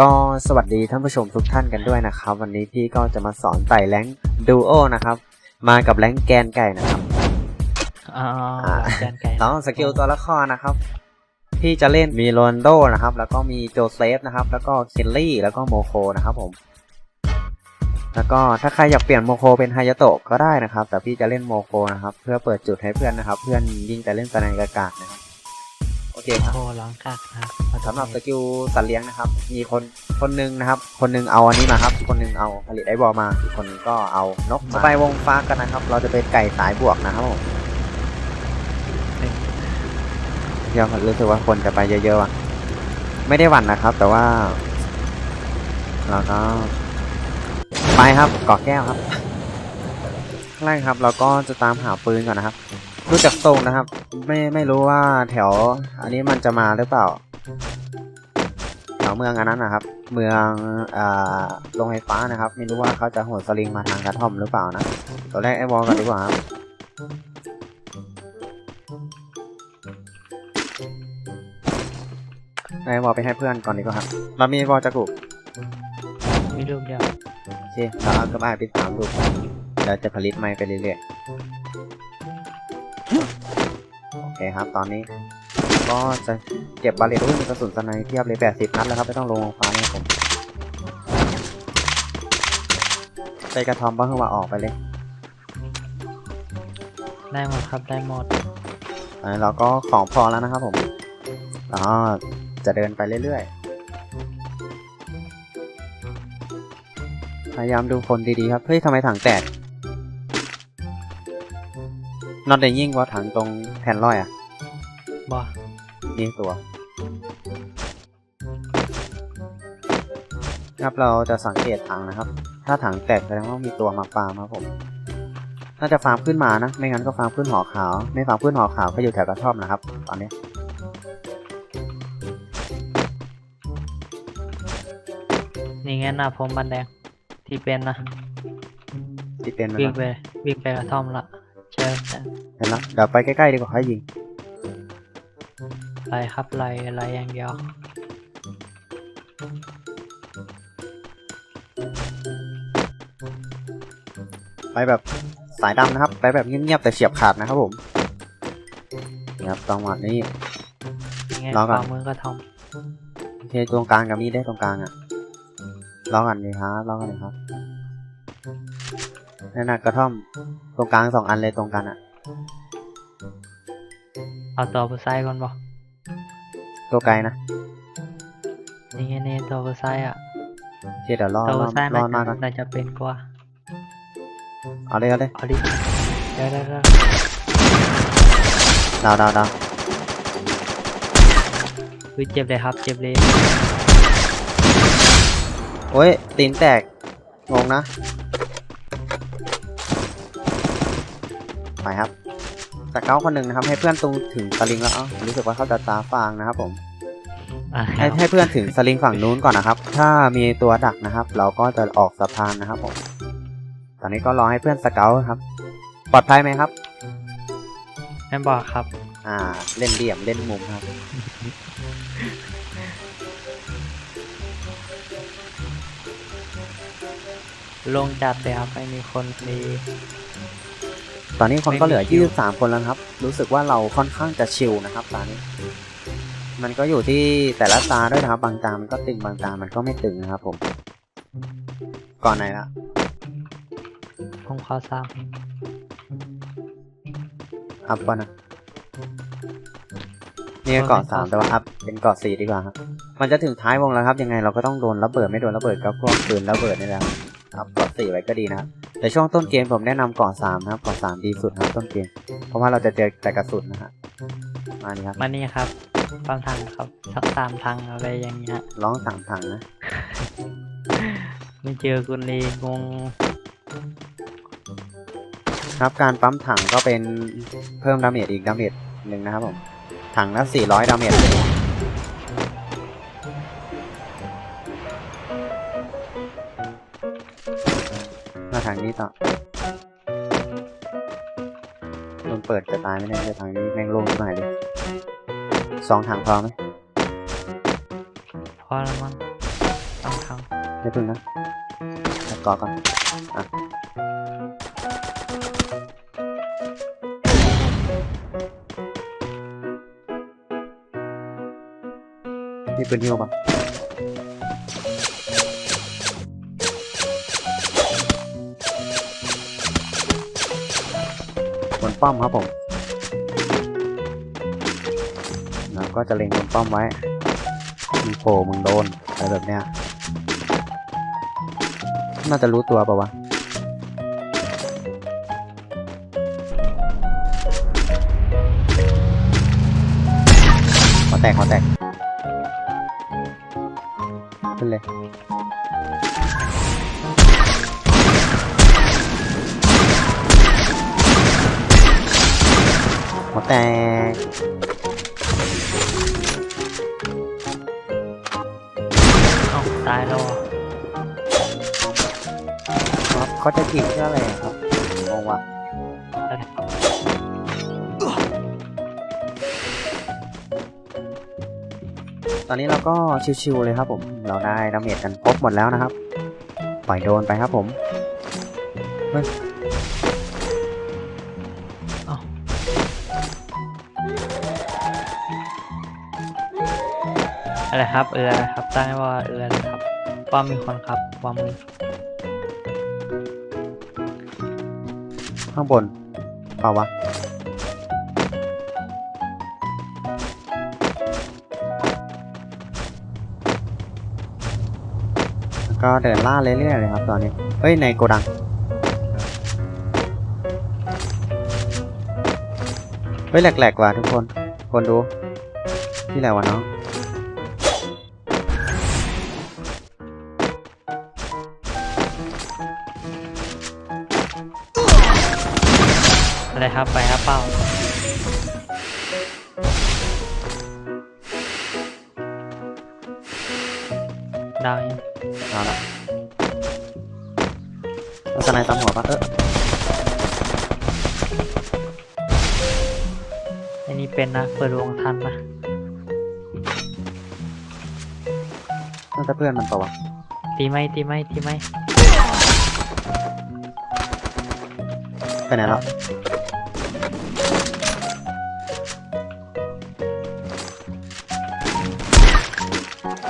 ก็สวัสดีท่านผู้ชมทุกท่านกันด้วยนะครับ วันนี้พี่ก็จะมาสอนไต่แรงดูโอนะครับ มากับแรงแกนไก่นะครับอ๋ออ่าแกนไก่ต้องสกิลตัวละครนะครับที่จะเล่นมีโรนลโดนะครับ แล้วก็มีโจเซฟนะครับ แล้วก็เคนลี่ แล้วก็โมโคนะครับผม แล้วก็ถ้าใครอยากเปลี่ยนโมโคเป็นฮายาโตะก็ได้นะครับ แต่พี่จะเล่นโมโคนะครับ เพื่อเปิดจุดให้เพื่อนนะครับ เพื่อนยิงแต่เล่นสไนกากาศนะครับ โอเคครับโคร้องกักนะครับสำหรับสกิลสัตว์เลี้ยงนะครับ มีคนคนหนึงนะครับ คนหนึงเอาอันนี้มาครับ คนหนึงเอาผลิตไอบอลมาอีกคนหนึงก็เอานกมาไปวงฟ้ากันนะครับ เราจะเป็นไก่สายบวกนะครับผมเดี๋ยวรู้สึกว่าคนจะไปเยอะๆว่ะ ไม่ได้หวั่นนะครับ แต่ว่า เราก็ ไปครับเกาะแก้วครับข้างแรกครับ เราก็จะตามหาปืนก่อนนะครับ รู้จักทรงนะครับ ไม่ไม่รู้ว่าแถว อันนี้มันจะมาหรือเปล่าแถวเมืองอันนั้นนะครับ เมืองอ่าโรงไฟฟ้านะครับ ไม่รู้ว่าเขาจะโหนสลิงมาทางกระท่อมหรือเปล่านะตัวแรกไอ้วอลกันดีกว่าครับไอ้วอลไปให้เพื่อนก่อนดีกว่าครับ เรามีวอลจะกุกมีรูปเดียวโอเคเราเอากระบะไปสามลูกเดี๋ยวจะผลิตไม้ไปเรื่อยๆโอ เคครับ ตอนนี้ ก็จะเก็บบาเลตด้วยมีกระสุนสไนเทียบเลย80นัดแล้วครับ ไม่ต้องลงฟ้าเนี่ยผมใส่กระทอมบ้างว่าออกไปเลย ได้หมดครับได้หมดอันนี้เราก็ของพอแล้วนะครับผมแล้วก็จะเดินไปเรื่อยๆ พยายามดูคนดีๆครับ เฮ้ยทำไมถังแตก นอตเดยิ่งว่าถังตรงแผ่นร้อยอะบ่นี่ตัว ครับเราจะสังเกตถังนะครับ ถ้าถังแตกแสดงว่ามีตัวมาฟาร์มครับผมน่าจะฟาร์มขึ้นมานะ ไม่งั้นก็ฟาร์มขึ้นหอขาว ไม่ฟาร์มขึ้นหอขาวก็อยู่แถวกระท่อมนะครับ ตอนนี้นี่ไงหน้าผมบันแดงที่เป็นนะที่เป็นมันวิ่งนะไปวิ่งไปกระท่อมละ เชิญจ้ะเห็นแล้วเดี๋ยวไปใกล้ๆดีกว่าค่อยยิงไล่ครับไล่ไล่อย่างเดียวไปแบบสายดำนะครับ ไปแบบเงียบๆแต่เฉียบขาดนะครับผมนี่ครับจังหวะนี้นี่ไงรอขก่อนวามือกระท่อมโอเคตรงกลางกับมีดได้ตรงกลางอะรอกันเลยครับรอกันเลยครับ นั่นนะกระท่อม ตรงกลางสองอันเลยตรงกันอะเอาตัวผู้ไซก่อนบ่ตัวไกลนะนี่ไงนี่ตัวผู้ไซอะโอเคเดี๋ยวรอตัวรอผู้ไซรน่าอมาจะก่อนน่าจะเป็นกว่า เอาเลยเอาเลยเอาดิเดี๋ยวเดี๋ยวเดี๋ยวดาวดาวดาวอุ๊ยเจ็บเลยครับเจ็บเลยโอ้ยตีนแตกงงนะ ไปครับสเกาคนหนึ่งนะครับให้เพื่อนตรงถึงสลิงแล้วเอ้ารู้สึกว่าเขาจะตาฟางนะครับผมอะให้ให้เพื่อนถึงสลิงฝั่งนู้นก่อนนะครับ ถ้ามีตัวดักนะครับ เราก็จะออกสะพานนะครับผม ตอนนี้ก็รอให้เพื่อนสเกลครับ ปลอดภัยไหมครับแม่นบอกครับ อ่า เล่นเหลี่ยมเล่นมุมครับ ลงจัดเลยครับไม่มีคนดี ตอนนี้คนก็เหลือไม่มีคิว23 คนแล้วนะครับ รู้สึกว่าเราค่อนข้างจะชิลนะครับตอนนี้ มันก็อยู่ที่แต่ละตาด้วยนะครับ บางตา มันก็ตึง บางตา มันก็ไม่ตึงนะครับผม ก่อนไหนละผมขอซ้อัพก่อนนะนี่ก็เกาะสามแต่ว่าอัพเป็นเกาะสี่ดีกว่าครับ มันจะถึงท้ายวงแล้วครับ ยังไงเราก็ต้องโดนระเบิดไม่โดนระเบิดก็พวกปืนระเบิดนี่แหละครับครับเกาะสี่ไว้ก็ดีนะครับ แต่ช่วงต้นเกมผมแนะนำเกาะสามนะครับเกาะสามดีสุดนะครับต้นเกม เพราะว่าเราจะเจอแต่กระสุนนะฮะมานี่ครับำมานี่ครับตามทางครับสักตามทางอะไรอย่างเงี้ยร้องสามถังนะ ไม่เจอคุณเลยงงครับการปั๊มถังก็เป็นเพิ่มดาเมจอีกดาเมจหนึ่งนะครับผมถังละ400ดาเมจ มาถังนี้ต่อโดนเปิดจะตายไม่ได้เลยถังนี้แม่งโล่งขึ้นมาเลยสองถังพอไหมพอแล้วมั้งไม่พึ่งนะตัดเกาะก่อนอะมีปืนที่มาปะ ป้อมครับผมแล้วก็จะเล็งบนป้อมไว้มึงโผล่มึงโดนอะไรแบบเนี้ยน่าจะรู้ตัวป่าวะขอแตกขอแตกขึ้นเลย หัวแตกเอ้าตายแล้วครับเขาจะจีบเพื่ออะไรครับงงว่ะตอนนี้เราก็ชิวๆเลยครับผม เราได้ดาเมจกันครบหมดแล้วนะครับ ปล่อยโดนไปครับผม อะไรครับเอออะไรครับตั้งให้ว่าเอออะไรครับป้อมมีคนครับป้อมมีข้างบนเปล่าวะแล้วก็เดินล่าเรื่อยๆเลยครับตอนนี้เฮ้ยในโกดังเฮ้ยแหลกๆว่ะทุกคนคนดูที่ไหนวะน้อง อะไรครับไปครับเป้าดาวยังเอาละเอาสไนด์ตามหัวปะเอออันนี้เป็นนะ เปิดวงทันนะน่าจะเพื่อนมันเปล่าวะตีไหมตีไหมตีไหมไปไหนแล้ว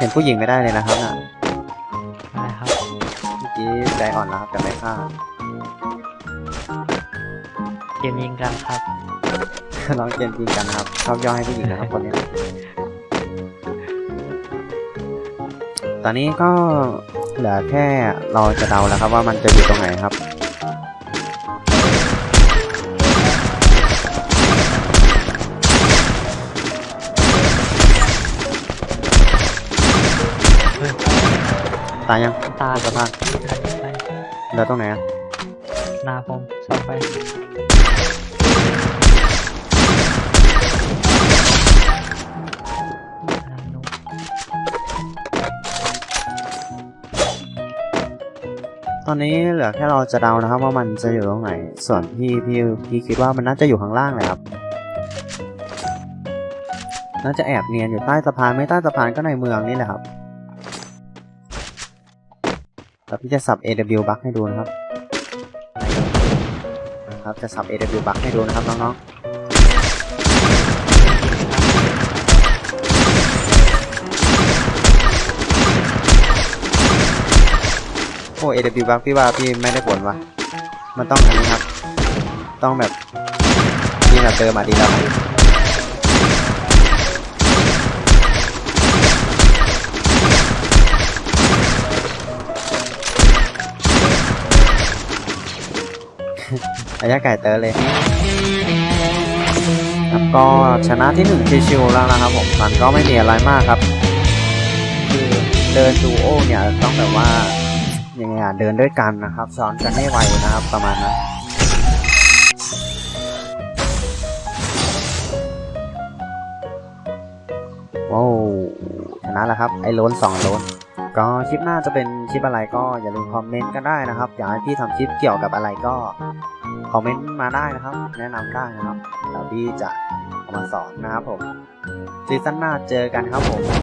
ห็นผู้หญิงไม่ได้เลยนะครับน่ะอะไรครับเมื่อกี้ใจอ่อนแล้วครับแต่ไม่ฆ่าเกมยิงกันครับ น้องเกมจริงกันนะครับชอบย่อให้ผู้หญิงนะครับคนเนี้ยตอนนี้ก็เหลือแค่เราจะเดาแล้วครับว่ามันจะอยู่ตรงไหนครับ ตายยังตาสะพานไปเหลือตรงไหนอะหน้าผมสองไปตอนนี้เหลือแค่เราจะเดานะครับ ว่ามันจะอยู่ตรงไหน ส่วนพี่พี่พี่คิดว่ามันน่าจะอยู่ข้างล่างเลยครับ น่าจะแอบเนียนอยู่ใต้สะพานไม่ใต้สะพานก็ในเมืองนี่แหละครับ แต่พี่จะสับ AW บัคให้ดูนะครับนะครับจะสับ AW บัคให้ดูนะครับน้องๆโอ้ AW บัคพี่ว่าพี่ไม่ได้ผลว่ะมันต้องอันนี้ครับ ต้องแบบพี่แบบเดิมมาดีแล้ว ครับระยะไก่เตอเลยครับก็ชนะที่หนึ่งชิวๆแล้วนะครับผมมันก็ไม่มีอะไรมากครับ คือเดินดูโอเนี่ยต้องแบบว่ายังไงอะเดินด้วยกันนะครับซ้อนกันให้ไวนะครับประมาณนั้นว้าวชนะแล้วครับไอ้โลนสองโลนก็คลิปหน้าจะเป็น ลิปอะไรก็อย่าลืมคอมเมนต์กันได้นะครับ อยากให้พี่ทำคลิปเกี่ยวกับอะไรก็คอมเมนต์มาได้นะครับ แนะนำได้นะครับแล้วพี่จะเอามาสอนนะครับผมซีซั่นหน้าเจอกันครับผม